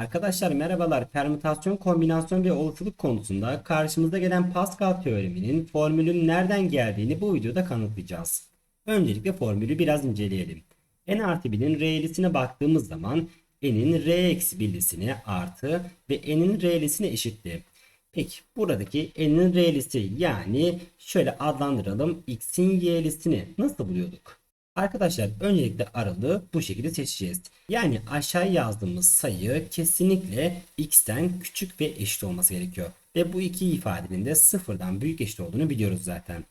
Arkadaşlar merhabalar. Permütasyon, kombinasyon ve olasılık konusunda karşımıza gelen Pascal teoreminin formülün nereden geldiğini bu videoda kanıtlayacağız. Öncelikle formülü biraz inceleyelim. n artı 1'in re'lisine baktığımız zaman n'in r eksi birlisine artı ve n'in r'lisine eşitti. Peki buradaki n'in r'lisi yani şöyle adlandıralım x'in y'lisini nasıl buluyorduk? Arkadaşlar öncelikle aralığı bu şekilde seçeceğiz. Yani aşağı yazdığımız sayı kesinlikle x'ten küçük ve eşit olması gerekiyor. Ve bu iki ifadenin de sıfırdan büyük eşit olduğunu biliyoruz zaten.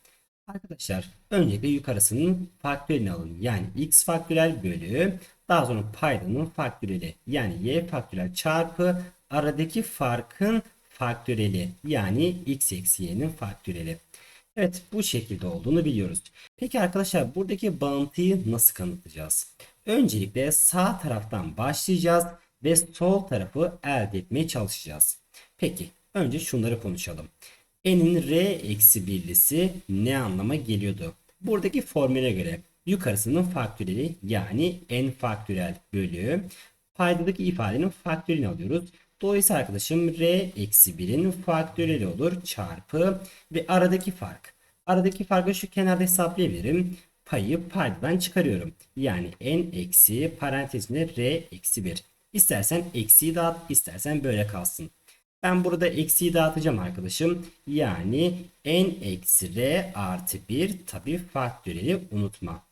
Arkadaşlar öncelikle yukarısının faktörünü alın. Yani x faktörel bölü daha sonra paydanın faktöreli yani y faktörel çarpı aradaki farkın faktöreli yani x eksi y'nin faktöreli. Evet bu şekilde olduğunu biliyoruz. Peki arkadaşlar buradaki bağıntıyı nasıl kanıtlayacağız? Öncelikle sağ taraftan başlayacağız ve sol tarafı elde etmeye çalışacağız. Peki önce şunları konuşalım. n'in r eksi birlisi ne anlama geliyordu? Buradaki formüle göre yukarısının faktöreli yani n faktörel bölü paydadaki ifadenin faktörünü alıyoruz. Dolayısıyla arkadaşım r eksi 1'in faktöreli olur çarpı ve aradaki fark. Aradaki farkı şu kenarda hesaplayabilirim. Payı paydadan çıkarıyorum. Yani n eksi parantezinde r eksi 1. İstersen eksiyi dağıt istersen böyle kalsın. Ben burada eksiyi dağıtacağım arkadaşım. Yani n eksi r artı 1 tabi faktöreli unutma.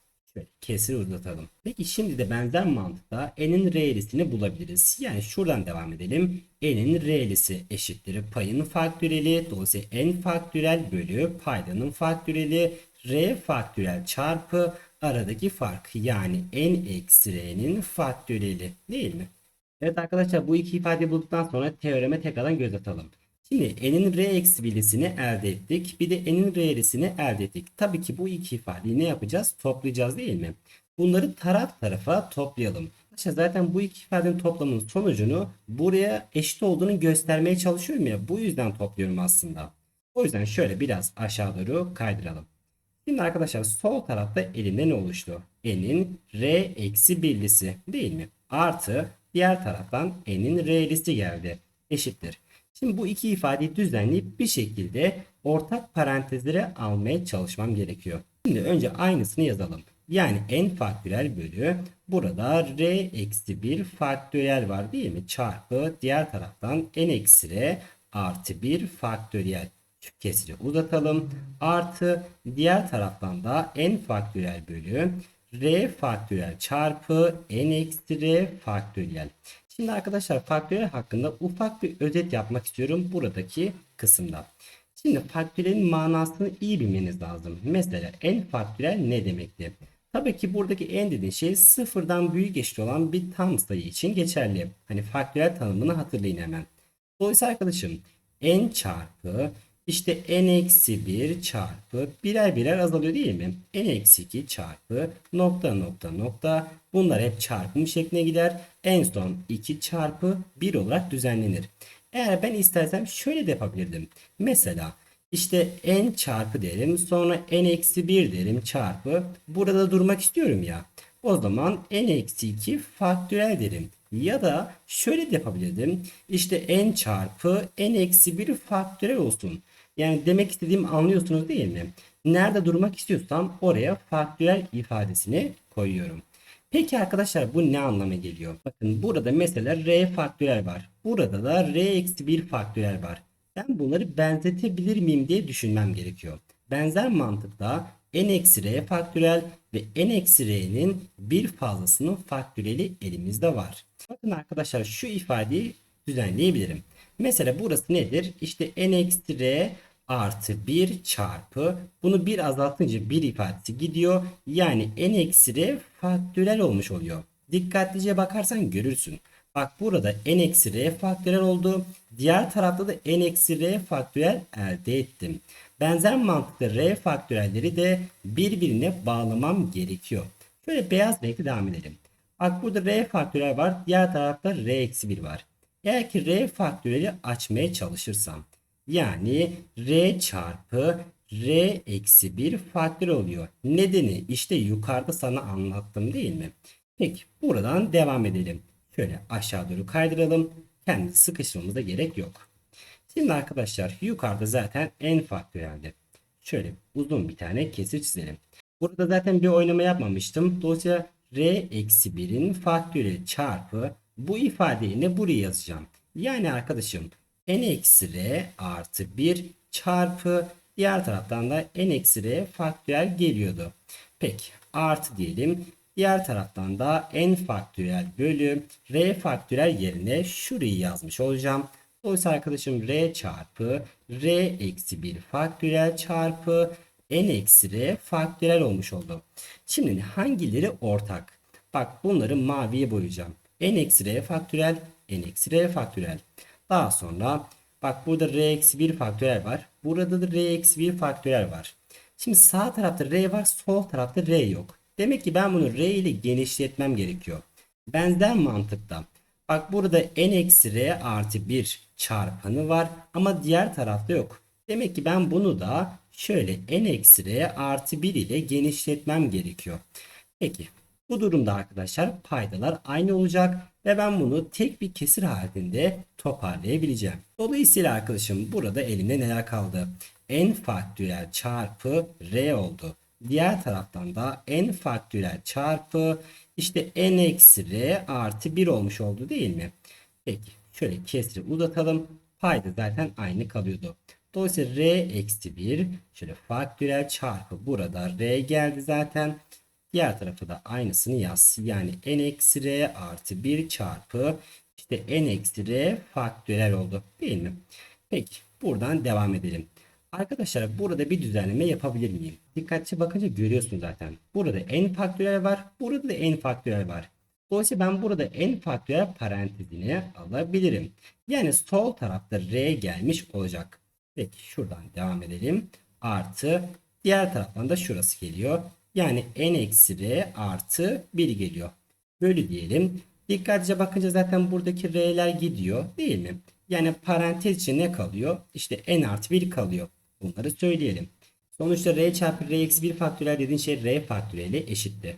Kesir uzatalım. Peki şimdi de benzer mantıkla n'in r'lisini bulabiliriz. Yani şuradan devam edelim. n'in r'lisi eşittir payın faktöreli. Dolayısıyla n faktörel bölü paydanın faktöreli r faktörel çarpı aradaki fark yani n eksi r'nin faktöreli değil mi? Evet arkadaşlar bu iki ifadeyi bulduktan sonra teoreme tekrardan göz atalım. Şimdi n'in r eksi birlisini elde ettik. Bir de n'in r'lisini elde ettik. Tabii ki bu iki ifadeyi ne yapacağız? Toplayacağız değil mi? Bunları taraf tarafa toplayalım. Arkadaşlar zaten bu iki ifadenin toplamının sonucunu buraya eşit olduğunu göstermeye çalışıyorum ya. Bu yüzden topluyorum aslında. O yüzden şöyle biraz aşağı doğru kaydıralım. Şimdi arkadaşlar sol tarafta elimde ne oluştu? n'in r eksi birlisi değil mi? Artı diğer taraftan n'in r'lisi geldi. Eşittir. Şimdi bu iki ifadeyi düzenleyip bir şekilde ortak parantezlere almaya çalışmam gerekiyor. Şimdi önce aynısını yazalım. Yani n faktörel bölü burada r eksi 1 faktöriyel var değil mi? Çarpı diğer taraftan n eksi r artı 1 faktöriyel. Kesiri uzatalım. Artı diğer taraftan da n faktöriyel bölü r faktöriyel çarpı n eksi r faktöriyel. Şimdi arkadaşlar faktöriyel hakkında ufak bir özet yapmak istiyorum buradaki kısımda. Şimdi faktöriyelin manasını iyi bilmeniz lazım. Mesela n faktöriyel ne demekti? Tabii ki buradaki n dediğin şey sıfırdan büyük eşit olan bir tam sayı için geçerli. Hani faktöriyel tanımını hatırlayın hemen. Dolayısıyla arkadaşım n çarpı işte n eksi 1 çarpı birer birer azalıyor değil mi? n eksi 2 çarpı nokta nokta nokta bunlar hep çarpım şekline gider. En son 2 çarpı 1 olarak düzenlenir. Eğer ben istersem şöyle de yapabilirdim. Mesela işte n çarpı derim sonra n eksi 1 derim çarpı burada durmak istiyorum ya. O zaman n eksi 2 faktörel derim. Ya da şöyle de yapabilirdim. İşte n çarpı n eksi 1 faktörel olsun. Yani demek istediğim anlıyorsunuz değil mi? Nerede durmak istiyorsam oraya faktörel ifadesini koyuyorum. Peki arkadaşlar bu ne anlama geliyor? Bakın burada mesela r faktörel var. Burada da r eksi 1 faktörel var. Ben bunları benzetebilir miyim diye düşünmem gerekiyor. Benzer mantıkla n eksi r faktörel ve n eksi r'nin bir fazlasının faktöreli elimizde var. Bakın arkadaşlar şu ifadeyi düzenleyebilirim. Mesela burası nedir? İşte n eksi r artı 1 çarpı bunu bir azaltınca bir ifadesi gidiyor. Yani n eksi r faktörel olmuş oluyor. Dikkatlice bakarsan görürsün. Bak burada n eksi r faktörel oldu. Diğer tarafta da n eksi r faktörel elde ettim. Benzer mantıkla r faktörelleri de birbirine bağlamam gerekiyor. Şöyle beyaz renkli devam edelim. Bak burada r faktörel var. Diğer tarafta r eksi 1 var. Eğer ki r faktöreli açmaya çalışırsam yani r çarpı r eksi 1 faktör oluyor. Nedeni işte yukarıda sana anlattım değil mi? Peki buradan devam edelim. Şöyle aşağı doğru kaydıralım. Kendimizi sıkıştırmamıza gerek yok. Şimdi arkadaşlar yukarıda zaten n faktöriyeldi. Şöyle uzun bir tane kesir çizelim. Burada zaten bir oynama yapmamıştım. Dolayısıyla r eksi 1'in faktöriyeli çarpı bu ifadeyi ne buraya yazacağım. Yani arkadaşım n eksi r artı 1 çarpı diğer taraftan da n eksi r faktöriyel geliyordu. Peki artı diyelim. Diğer taraftan da n faktöriyel bölü r faktöriyel yerine şurayı yazmış olacağım. Dolayısıyla arkadaşım r çarpı r eksi 1 faktöriyel çarpı n eksi r faktöriyel olmuş oldu. Şimdi hangileri ortak? Bak bunları maviye boyayacağım. n eksi r faktöriyel, n eksi r faktöriyel. Daha sonra bak burada r eksi 1 faktöriyel var. Burada da r eksi 1 faktöriyel var. Şimdi sağ tarafta r var, sol tarafta r yok. Demek ki ben bunu r ile genişletmem gerekiyor. Benzer mantıkta. Bak burada n eksi r artı 1 çarpanı var ama diğer tarafta yok. Demek ki ben bunu da şöyle n eksi r artı 1 ile genişletmem gerekiyor. Peki bu durumda arkadaşlar paydalar aynı olacak ve ben bunu tek bir kesir halinde toparlayabileceğim. Dolayısıyla arkadaşım burada elimde neler kaldı? n faktöriyel çarpı r oldu. Diğer taraftan da n faktöriyel çarpı işte n eksi r artı 1 olmuş oldu değil mi? Peki şöyle kesri uzatalım. Payda zaten aynı kalıyordu. Dolayısıyla r eksi 1 şöyle faktöriyel çarpı burada r geldi zaten. Diğer tarafa da aynısını yaz. Yani n eksi r artı 1 çarpı işte n eksi r faktöriyel oldu değil mi? Peki buradan devam edelim. Arkadaşlar burada bir düzenleme yapabilir miyim? Dikkatli bakınca görüyorsun zaten. Burada n faktöriyel var. Burada da n faktöriyel var. Dolayısıyla ben burada n faktöriyel parantezine alabilirim. Yani sol tarafta r gelmiş olacak. Peki şuradan devam edelim. Artı diğer taraftan da şurası geliyor. Yani n eksi r artı 1 geliyor. Bölü diyelim. Dikkatlice bakınca zaten buradaki r'ler gidiyor değil mi? Yani parantez içinde ne kalıyor? İşte n artı 1 kalıyor. Bunları söyleyelim. Sonuçta r çarpı r eksi 1 faktöriyel dediğin şey r faktöriyeli eşitti.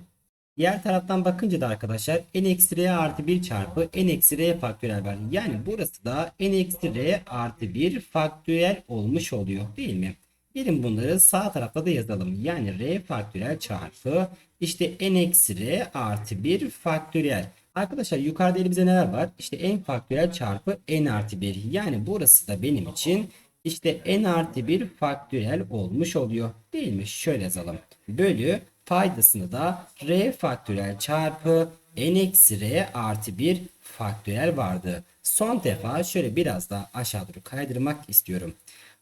Diğer taraftan bakınca da arkadaşlar n eksi r artı 1 çarpı n eksi r faktöriyel var. Yani burası da n eksi r artı 1 faktöriyel olmuş oluyor değil mi? Gelin bunları sağ tarafta da yazalım. Yani r faktöriyel çarpı işte n eksi r artı 1 faktöriyel. Arkadaşlar yukarıda elimizde neler var? İşte n faktöriyel çarpı n artı 1. Yani burası da benim için işte n artı 1 faktöriyel olmuş oluyor. Değil mi? Şöyle yazalım. Bölü paydasını da r faktöriyel çarpı n eksi r artı 1 faktöriyel vardı. Son defa şöyle biraz daha aşağı doğru kaydırmak istiyorum.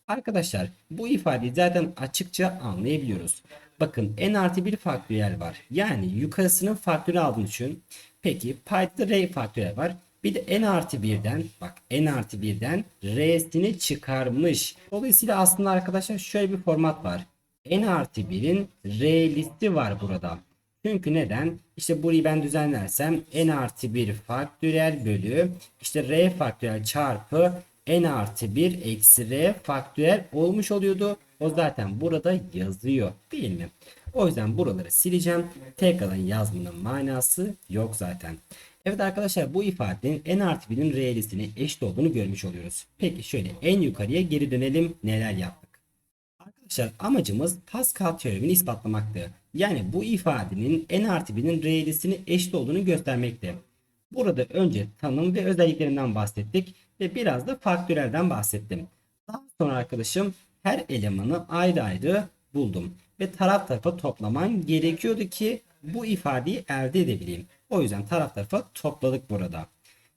Arkadaşlar bu ifadeyi zaten açıkça anlayabiliyoruz. Bakın n artı 1 faktöriyel var. Yani yukarısının faktörü aldığını düşün. Peki payda r faktöriyel var. Bir de n artı 1'den bak n artı 1'den r'sini çıkarmış. Dolayısıyla aslında arkadaşlar şöyle bir format var. n artı 1'in r listi var burada. Çünkü neden? İşte burayı ben düzenlersem n artı 1 faktöriyel bölü işte r faktöriyel çarpı n artı 1 eksi r faktöriyel olmuş oluyordu. O zaten burada yazıyor değil mi? O yüzden buraları sileceğim. Tekrardan yazmanın manası yok zaten. Evet arkadaşlar bu ifadenin n artı 1'in realisini eşit olduğunu görmüş oluyoruz. Peki şöyle en yukarıya geri dönelim neler yaptık. Arkadaşlar amacımız Pascal teoremini ispatlamaktı. Yani bu ifadenin n artı 1'in realisini eşit olduğunu göstermekte. Burada önce tanım ve özelliklerinden bahsettik ve biraz da faktörelden bahsettim. Daha sonra arkadaşım her elemanı ayrı ayrı buldum ve taraf tarafa toplaman gerekiyordu ki bu ifadeyi elde edebileyim. O yüzden taraf tarafa topladık burada.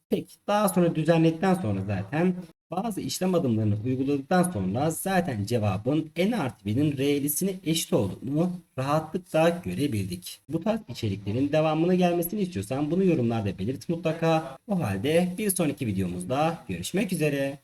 Peki daha sonra düzenledikten sonra zaten bazı işlem adımlarını uyguladıktan sonra zaten cevabın n artı 1'in realisine eşit olduğunu rahatlıkla görebildik. Bu tarz içeriklerin devamını gelmesini istiyorsan bunu yorumlarda belirt mutlaka. O halde bir sonraki videomuzda görüşmek üzere.